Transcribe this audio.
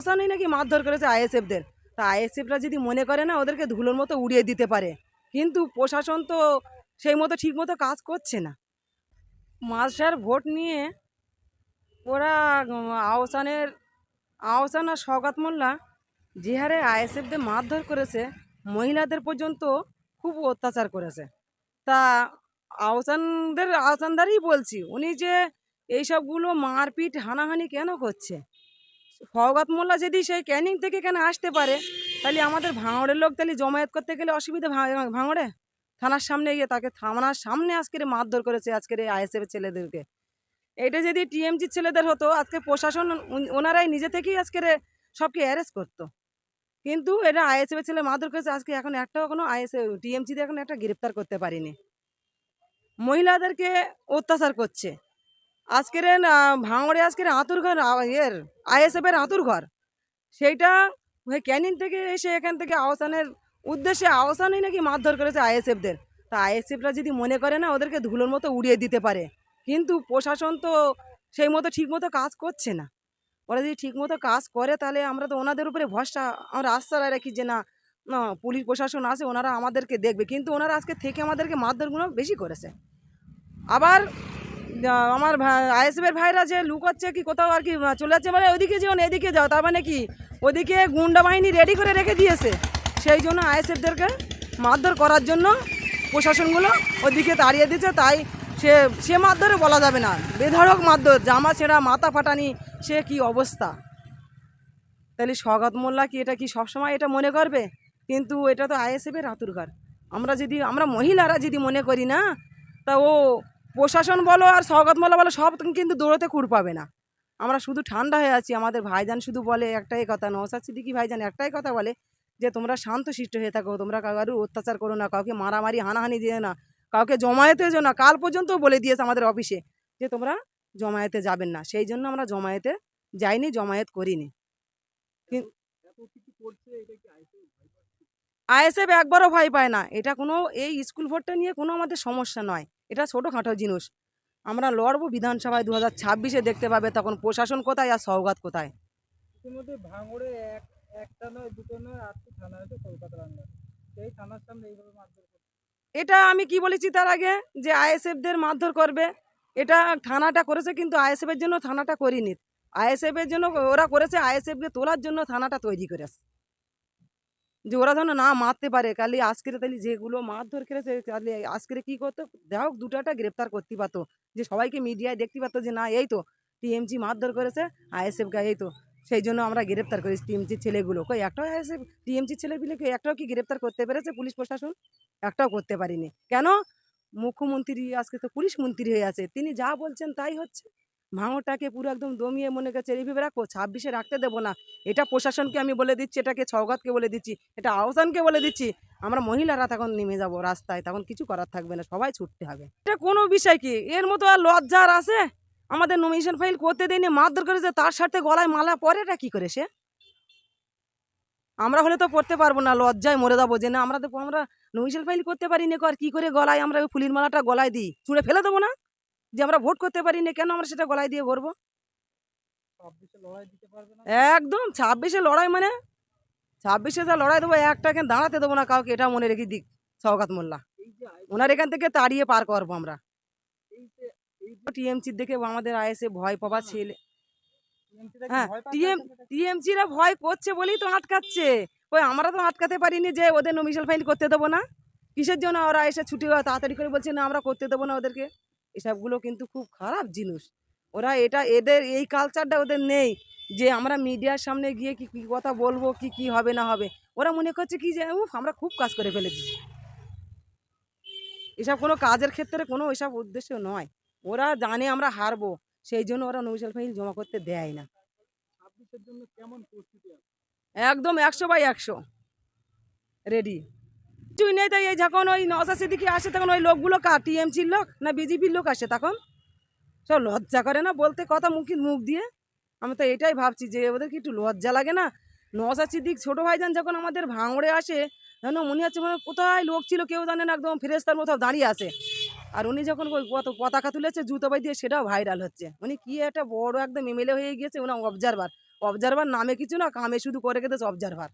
প্রশাসনই নাকি মারধর করেছে আইএসএফদের। তা আইএসএফরা যদি মনে করে না, ওদেরকে ধুলোর মতো উড়িয়ে দিতে পারে। কিন্তু প্রশাসন তো সেই মতো ঠিক মতো কাজ করছে না। মাসার ভোট নিয়ে ওরা আহসানের, আহসান আর সৌগাত মোল্লা যে হারে আইএসএফদের মারধর করেছে, মহিলাদের পর্যন্ত খুব অত্যাচার করেছে। তা আহসানদের, আহসানদারই বলছি, উনি যে এইসবগুলো মারপিট হানাহানি কেন করছে? সৌগাত মোল্লা যদি সেই ক্যানিং থেকে কেন আসতে পারে, তাহলে আমাদের ভাঙড়ের লোক তাহলে জমায়েত করতে গেলে অসুবিধা ভাঙড়ে? থানার সামনে গিয়ে তাকে থানার সামনে আজকের মারধর করেছে আজকের এই আইএসএফ ছেলেদেরকে। এটা যদি টিএমজি ছেলেদের হতো, আজকে প্রশাসন ওনারাই নিজে থেকেই আজকের সবকে অ্যারেস্ট করতো। কিন্তু এটা আইএসএফ ছেলে মারধর করেছে, আজকে এখন একটাও কোনো আইএসএফ টিএমজিতে এখন একটা গ্রেপ্তার করতে পারিনি। মহিলাদেরকে অত্যাচার করছে। আজকের ভাঙড়ে আজকের আতুর ঘর এর আইএসএফ এর আতুর ঘর। সেইটা ক্যানিং থেকে এসে এখান থেকে আহসানের উদ্দেশ্যে আহসানই নাকি মারধর করেছে আইএসএফদের। তা আইএসএফরা যদি মনে করে না, ওদেরকে ধুলোর মতো উড়িয়ে দিতে পারে। কিন্তু প্রশাসন তো সেই মতো ঠিক মতো কাজ করছে না। ওরা যদি ঠিক মতো কাজ করে, তাহলে আমরা তো ওনাদের উপরে ভরসা, আমরা আস্থা রাখি যে না, পুলিশ প্রশাসন আছে, ওনারা আমাদেরকে দেখবে। কিন্তু ওনারা আজকে থেকে আমাদেরকে মারধরগুলো বেশি করেছে। আবার আমার আইএসএফের ভাইরা যে লুকোচ্ছে কি কোথাও আর কি চলে যাচ্ছে মানে ওইদিকে যেও না, এদিকে যাও, তার মানে কি? ওদিকে গুন্ডা বাহিনী রেডি করে রেখে দিয়েছে। সেই জন্য আইএসএফদেরকে মারধর করার জন্য প্রশাসনগুলো ওদিকে তাড়িয়ে দিয়েছে, তাই সে সে মারধরে বলা যাবে না। বেধড়ক মারধর, জামা ছেঁড়া, মাথা ফাটানি, সে কি অবস্থা? তাহলে স্বগত মোল্লা কি এটা কি সবসময় এটা মনে করবে? কিন্তু এটা তো আইএসএফের আতুর ঘর আমরা যদি, আমরা মহিলারা যদি মনে করি না, তা ও প্রশাসন বলো আর স্বগত মোল্লা বলো, সব কিন্তু দৌড়তে কুড় পাবে না। আমরা শুধু ঠান্ডা হয়ে আছি, আমাদের ভাইজান শুধু বলে একটাই কথা নৌসাদ সিদ্দিকি ভাইজান একটাই কথা বলে যে, তোমরা শান্ত শান্তশিষ্ট হয়ে থাকো, তোমরা কারও অত্যাচার করো না, কাউকে মারামারি, হানাহানি দিয়ে না, কাউকে জমায়েতে যেও না। কাল পর্যন্ত বলে দিয়েছে আমাদের অফিসে যে, তোমরা জমায়েতে যাবেন না। সেই জন্য আমরা জমায়েতে যাইনি, জমায়েত করিনি। আইএসএফ একবারও ভয় পায় না। এটা কোনো, এই স্কুল ভোটটা নিয়ে কোনো আমাদের সমস্যা নয়। এটা ছোটোখাটো জিনিস। আমরা লড়বো বিধানসভায় দু হাজার ছাব্বিশে দেখতে পাবে তখন প্রশাসন কোথায় আর সৌগাত কোথায়। ইতিমধ্যে ভাঙড়ে এক একটা নয় দুটো নয় আটটি থানা হয়েছে কলকাতার আন্ডার সেই থানার সামনে এইভাবে মারধর এটা আমি কি বলেছি তার আগে? যে আইএসএফদের মারধর করবে। এটা থানাটা করেছে কিন্তু আইএসএফের জন্য থানাটা করিনি। আইএসএফের জন্য ওরা করেছে আইএসএফকে তোলার জন্য থানাটা তৈরি করেছে। যে ওরা যেন না মারতে পারে। কালি আজকের তাহলে যেগুলো মারধর করেছে তাহলে আজকের কি করতো? দেখ দুটাটা গ্রেপ্তার করতে পারতো। যে সবাইকে মিডিয়ায় দেখতে পারতো যে না, এই তো টিএমজি মারধর করেছে, আইএসএফ গা, এই তো। সেই জন্য আমরা গ্রেপ্তার করেছি টিএমজির ছেলেগুলো। কই, একটাও আইএসএফ টিএমজির ছেলেগুলোকে একটাও কি গ্রেপ্তার করতে পেরেছে পুলিশ প্রশাসন? একটাও করতে পারিনি। কেন? মুখ্যমন্ত্রী, আজকে তো পুলিশ মন্ত্রী হয়ে আছে। তিনি যা বলছেন তাই হচ্ছে। ভাঙরটাকে পুরো একদম দমিয়ে মনে করছে এইভাবে রাখো ছাব্বিশে রাখতে দেবো না। এটা প্রশাসনকে আমি বলে দিচ্ছি, এটাকে ছৌগাতকে বলে দিচ্ছি, এটা আহসানকে বলে দিচ্ছি, আমরা মহিলারা তখন নেমে যাব রাস্তায়, তখন কিছু করার থাকবে না, সবাই ছুটতে হবে। এটা কোনো বিষয় কি? এর মতো আর লজ্জার আছে? আমাদের নমিনেশন ফাইল করতে দেয়নি, মারধর করেছে, তার সাথে গলায় মালা পরে এটা কি করে সে? আমরা হলে তো পড়তে পারব না, লজ্জায় মরে যাব যে না, আমরা তো, আমরা নমিনেশন ফাইল করতে পারি না আর কি করে গলায় আমরা ওই ফুলির মালাটা গলায় দিই? ছুঁড়ে ফেলে দেবো না? যে আমরা ভোট করতে পারি না কেন আমরা সেটা গলায় দিয়ে করব একদম ছাব্বিশে লড়াই মানে? ছাব্বিশে যা লড়াই দেবো একটা এখানে দাঁড়াতে দেবো না কাউকে এটা মনে রেখে দিক সৌগাত মোল্লা। ওনার এখান থেকে তাড়িয়ে পার করব আমরা। টিএমসির দেখে আমাদের আইএসএ ভয় পাবা ছেলে। হ্যাঁ, ভয় পাচ্ছে? TM আপনাদের? টিএমসিরা ভয় করছে বলেই তো আটকাচ্ছে। ওই আমরা তো আটকাতে পারিনি যে ওদের নমিশাল ফাইল করতে দেবো না। কিসের জন্য ওরা এসে ছুটি হয় তাড়াতাড়ি করে বলছে না আমরা করতে দেবো না ওদেরকে। এসবগুলো কিন্তু খুব খারাপ জিনিস। ওরা এটা এদের এই কালচারটা ওদের নেই যে আমরা মিডিয়ার সামনে গিয়ে কি কী কথা বলব কি কি হবে না হবে। ওরা মনে করছে কি যে উফ আমরা খুব কাজ করে ফেলেছি। এসব কোনো কাজের ক্ষেত্রে কোনো এসব উদ্দেশ্য নয়। ওরা জানে আমরা হারবো সেই জন্য ওরা নমিশাল ফাইল জমা করতে দেয় না। একদম একশো বাই একশো। রেডি কিছুই নেই তাই এই যখন ওই নশা সিদ্দিকি আসে, তখন ওই লোকগুলো কার? টিএমসির লোক না বিজেপির লোক আসে তখন? সব লজ্জা করে না? বলতে কথা মুখে মুখ দিয়ে? আমি তো এটাই ভাবছি যে ওদের কি একটু লজ্জা লাগে না? নশা সিদ্দিক ছোটো ভাইজান যখন আমাদের ভাঙড়ে আসে, যেন মনে হচ্ছে মানে কোথায় লোক ছিল কেউ জানে না, একদম ফেরেস্তার মতো দাঁড়িয়ে আছে। আর উনি যখন ওই পত- পতাকা তুলেছে, জুতো বাই দিয়ে সেটাও ভাইরাল হচ্ছে। উনি কি একটা বড় একদম এমএলএ হয়ে গিয়েছে, উনি অবজারভার অবজারভার নামে কিছু না, কামে শুধু করে গেছে অবজারভার